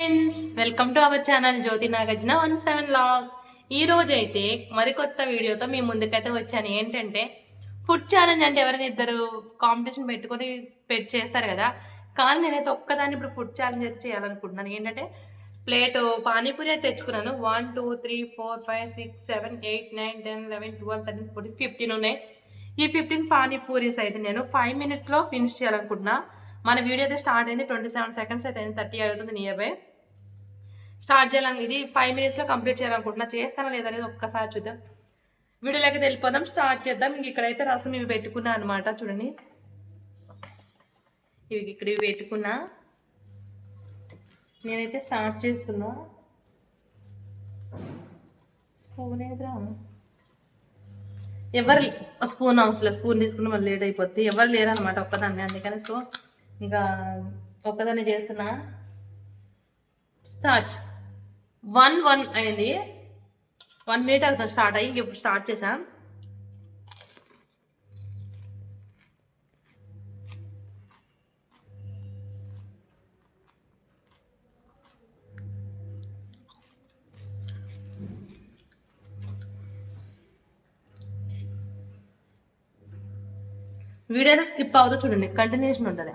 Friends welcome to our channel Jyothi Nagarjuna one seven vlogs ఈ రోజు అయితే మరికొత్త వీడియోతో మీ ముందుకైతే వచ్చాను. ఏంటంటే ఫుడ్ ఛాలెంజ్ అంటే ఎవరైనా ఇద్దరు కాంపిటీషన్ పెట్టుకొని పెట్ చేస్తారు కదా. కానీ నేనైతే ఒక్కదాన్ని ఇప్పుడు ఫుడ్ ఛాలెంజ్ అయితే చేయాలనుకుంటున్నాను. ఏంటంటే ప్లేట్ పానీపూరి అయితే తెచ్చుకున్నాను. One two three four five six seven eight nine ten eleven twelve thirteen fourteen fifteen ఉన్నాయి. ఈ ఫిఫ్టీన్ పానీపూరీస్ అయితే నేను ఫైవ్ మినిట్స్లో ఫినిష్ చేయాలనుకుంటున్నా. మన వీడియో అయితే స్టార్ట్ అయింది. ట్వంటీ సెవెన్ సెకండ్స్ అయితే అయింది. థర్టీ అవుతుంది నియర్ బై స్టార్ట్ చేయాలని ఇది ఫైవ్ మినిట్స్లో కంప్లీట్ చేయాలనుకుంటున్నా. చేస్తానా లేదనేది ఒక్కసారి చూద్దాం. వీడియోలోకి వెళ్ళిపోదాం స్టార్ట్ చేద్దాం. ఇంక ఇక్కడైతే రసం ఇవి పెట్టుకున్నా అనమాట చూడండి. ఇవి ఇక్కడ ఇవి పెట్టుకున్నా. నేనైతే స్టార్ట్ చేస్తున్నా. స్పూన్ ఏదిరా? ఎవరు స్పూన్ అవసరం స్పూన్ తీసుకుని మళ్ళీ లేట్ అయిపోద్ది. ఎవరు లేరనమాట ఒక్కదాన్ని అందుకని సో ఇంకా ఒక్కదాన్ని చేస్తున్నా. స్టార్ట్. వన్ వన్ అయింది. వన్ మినిట్ అవుతుంది స్టార్ట్ అయ్యి ఇంకెప్పుడు స్టార్ట్ చేసాం? వీడియో స్కిప్ అవ్వదు చూడండి. కంటిన్యూషన్ ఉంటుంది.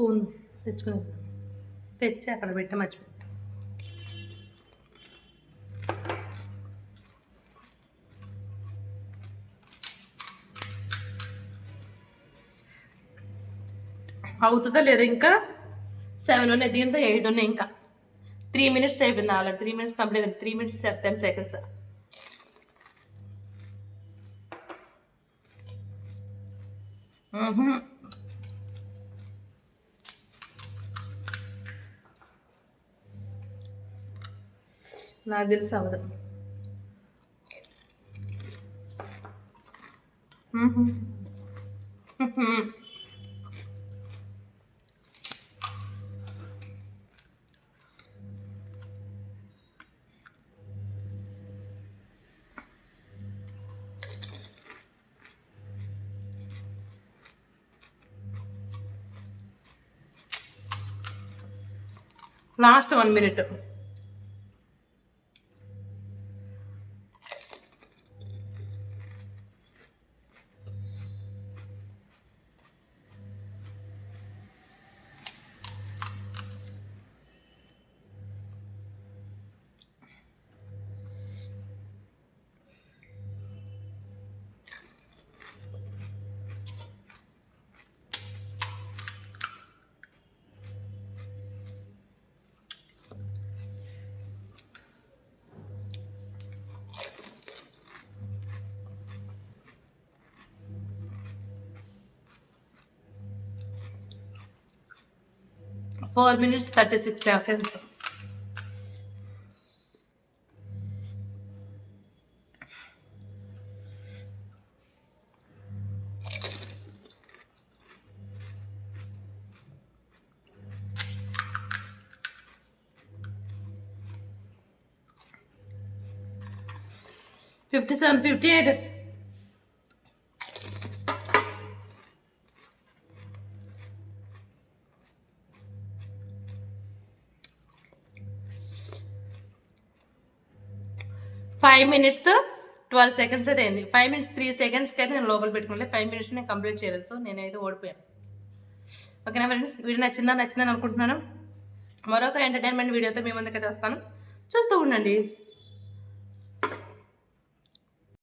స్పూన్ తెచ్చుకుని తెచ్చి అక్కడ పెట్ట మర్చిపోయి అవుతుందా లేదా ఇంకా? సెవెన్ ఉన్నాయి దీంతో ఎయిట్ ఉన్నాయి ఇంకా. త్రీ మినిట్స్ అయిపోయింది ఆల్రెడీ. త్రీ మినిట్స్ కంప్లీట్ అయింది. Three minutes ten seconds. నాకు നാഗിൽ സവത് last one minute 4 minutes 36 seconds. Fifty-seven, fifty-eight. Five minutes twelve seconds అయితే అయింది. ఫైవ్ మినిట్స్ త్రీ సెకండ్స్కి అయితే నేను లోపల పెట్టుకుంటే ఫైవ్ మినిట్స్ నేను కంప్లీట్ చేయలేదు. సో నేనైతే ఓడిపోయాను ఓకేనా ఫ్రెండ్స్ వీడియో నచ్చిందా? నచ్చిందని అనుకుంటున్నాను. మరొక ఎంటర్టైన్మెంట్ వీడియోతో మీ ముందుకైతే వస్తాను. చూస్తూ ఉండండి.